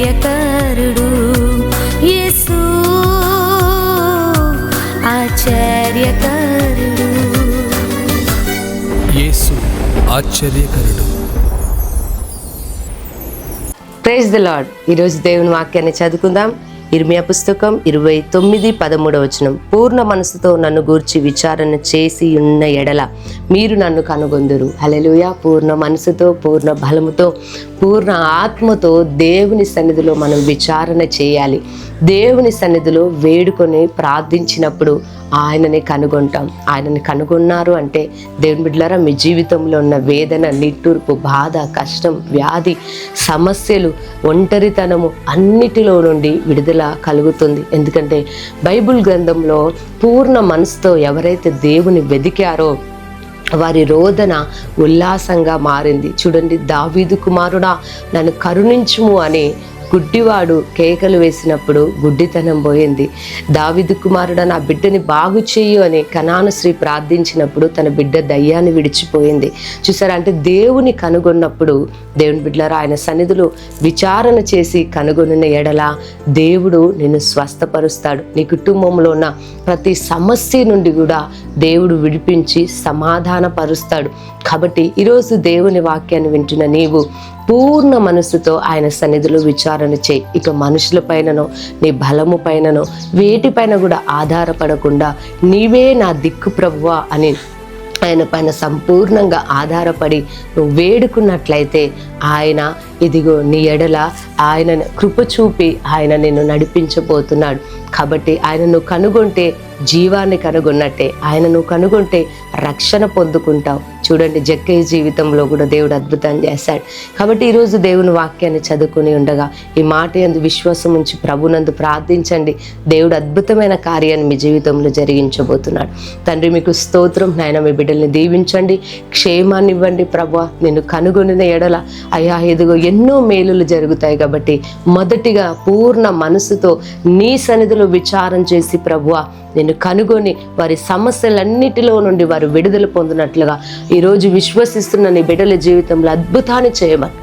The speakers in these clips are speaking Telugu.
ఆశ్చర్యకరుడు యేసు ఆశ్చర్యకరుడు. యేసు ఆశ్చర్యకరుడు. ప్రైజ్ ద లాడ్ ఈరోజు దేవుని వాక్యాన్ని చదువుకుందాం. ఇర్మియా పుస్తకం ఇరవై తొమ్మిది పదమూడవ వచనం. పూర్ణ మనసుతో నన్ను గూర్చి విచారణ చేసి ఉన్న ఎడల మీరు నన్ను కనుగొందురు. హలెలుయ పూర్ణ మనసుతో పూర్ణ బలముతో పూర్ణ ఆత్మతో దేవుని సన్నిధిలో మనం విచారణ చేయాలి. దేవుని సన్నిధిలో వేడుకొని ప్రార్థించినప్పుడు ఆయనని కనుగొంటాం. ఆయనని కనుగొన్నారు అంటే దేవుని బిడ్డలారా మీ జీవితంలో ఉన్న వేదన నిట్టూర్పు బాధ కష్టం వ్యాధి సమస్యలు ఒంటరితనము అన్నిటిలో నుండి విడుదల కలుగుతుంది. ఎందుకంటే బైబిల్ గ్రంథంలో పూర్ణ మనసుతో ఎవరైతే దేవుని వెదికారో వారి రోదన ఉల్లాసంగా మారింది. చూడండి దావీదు కుమారుడా నన్ను కరుణించుము అని గుడ్డివాడు కేకలు వేసినప్పుడు గుడ్డితనం పోయింది. దావిదు కుమారుడు నా బిడ్డని బాగు చేయు అని కనాను శ్రీ ప్రార్థించినప్పుడు తన బిడ్డ దయ్యాన్ని విడిచిపోయింది. చూసారా? అంటే దేవుని కనుగొన్నప్పుడు దేవుని బిడ్డలారా ఆయన సన్నిధులు విచారణ చేసి కనుగొనిన ఎడల దేవుడు నిన్ను స్వస్థపరుస్తాడు. నీ కుటుంబంలో ఉన్న ప్రతి సమస్య నుండి కూడా దేవుడు విడిపించి సమాధానపరుస్తాడు. కాబట్టి ఈరోజు దేవుని వాక్యాన్ని వింటున్న నీవు పూర్ణ మనసుతో ఆయన సన్నిధిలో విచారణ చేయి. ఇక మనుషుల పైననో నీ బలము పైననో వేటిపైన కూడా ఆధారపడకుండా నీవే నా దిక్కు ప్రభువా అని ఆయన పైన సంపూర్ణంగా ఆధారపడి నువ్వు వేడుకున్నట్లయితే ఆయన ఇదిగో నీ ఎడల ఆయన కృప చూపి ఆయన నిన్ను నడిపించబోతున్నాడు. కాబట్టి ఆయనను కనుగొంటే జీవాన్ని కనుగొన్నట్టే ఆయనను కనుగొంటే రక్షణ పొందుకుంటావు. చూడండి జక్కయ్య జీవితంలో కూడా దేవుడు అద్భుతం చేశాడు. కాబట్టి ఈరోజు దేవుని వాక్యాన్ని చదువుకుని ఉండగా ఈ మాట ఎందు విశ్వాసం ఉంచి ప్రభునందు ప్రార్థించండి. దేవుడు అద్భుతమైన కార్యాన్ని మీ జీవితంలో జరిగించబోతున్నాడు. తండ్రి మీకు స్తోత్రం. నాయన మీ బిడ్డల్ని దీవించండి. క్షేమాన్ని ఇవ్వండి ప్రభు. నిన్ను కనుగొనిన ఎడల అయ్యా ఎదుగో ఎన్నో మేలులు జరుగుతాయి కాబట్టి మొదటిగా పూర్ణ మనసుతో నీ సన్నిధిలో విచారం చేసి ప్రభువా నేను కనుగొని వారి సమస్యలన్నిటిలో నుండి వారు విడుదల పొందినట్లుగా ఈరోజు విశ్వసిస్తున్న నీ బిడ్డల జీవితంలో అద్భుతాన్ని చేయమని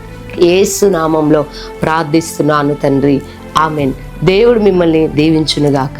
ఏసు నామంలో ప్రార్థిస్తున్నాను తండ్రి. ఆమెన్. దేవుడు మిమ్మల్ని దీవించునుగాక.